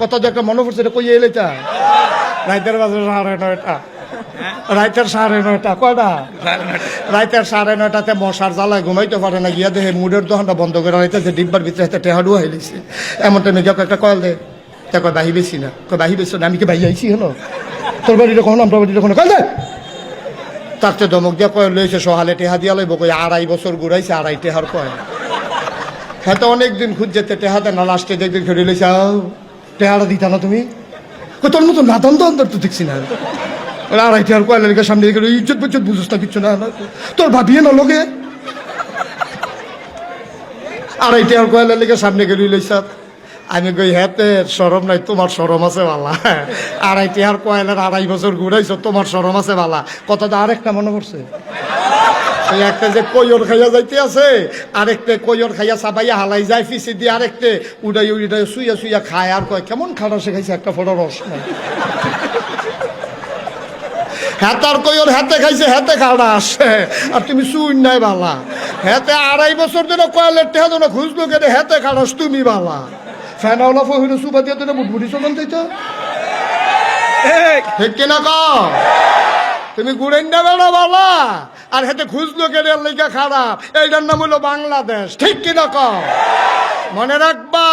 কত যে একটা মনে পড়ছে, এটা কই এলে তা রাইতের বাজে সাড়ে নয়টা। রাইতের সাড়ে নয়টা, কয়টা? রাইতের সাড়ে নয়টাতে মশার জ্বালায় ঘুমাইতে পারে না, গিয়া দেখে মুডের দোকানটা বন্ধ করে রাইতেছে, ডিব্বার ভিতরে একটা টেহাডু হাইলিছে এমন টাইমে গিয়ে একটা কয়েল দে। তা কয়, বাহি বেশি না। কয়, বাহি বেশি না। আমি কি বাহি আইছি হলো তোর বাড়িটা কখন, আমার বাড়িটা কখন কয় দে? তার তো ধমক দিয়া কয় লইছে সহালে টেহা দিয়া লইব। কই আড়াই বছর ঘুরাইছে, আড়াই টেহার কয়। হ্যাঁ তো অনেকদিন খুঁজ যেতে টেহাতে না, লাস্টে দেখদিন খেয়ে লইছে টেহাটা দিতা না তুমি তোর মতো নাদান তো অন্তর তো দেখছি না আড়াই টেহার কয় লেগে সামনে গেলে ইজ্জত বুজ্জত বুঝোস না কিচ্ছু না। তোর ভাবিয়ে না লোকে আড়াই টেহার কয় লেগে সামনে গেলি লইছা আমি কই হ্যাঁ সরম নাই, তোমার সরম আছে বালা। আড়াই টেহার কয়লার আড়াই বছর ঘুরাইছো, তোমার সরম আছে বালা। কথাটা আরেকটা মনে পড়ছে। একটা যে কইর খাইয়া যাইতে আছে আরেকটা কইর খাইয়া চাবাইয়া হালাই যায় ফিসি দিয়ে আরেকটে উড়াই উড়াই শুইয়া শুইয়া খায়। আর কয় কেমন খাড়া শেখাইছে একটা ফটো রস নাই। কইর হাতে খাইছে হাতে খাড়া আসে। আর তুমি শুই নাই বালা। হেতে আড়াই বছর ধরে কয়লের টেহা ধরে খুঁজলো কেটে হেতে খাড়াস তুমি বালা। ফ্যানাওলা ফহিরে সুবা দিয়ে তোরা মুটমুটি চলন দিত। ঠিক কিনা ক তুমি গুড়েন্ডা বেড়া বালা আর হেতে খুঁজলো কেরিয়ার লেখা খারাপ। এইটার নাম হলো বাংলাদেশ। ঠিক কিনা মনে রাখবা।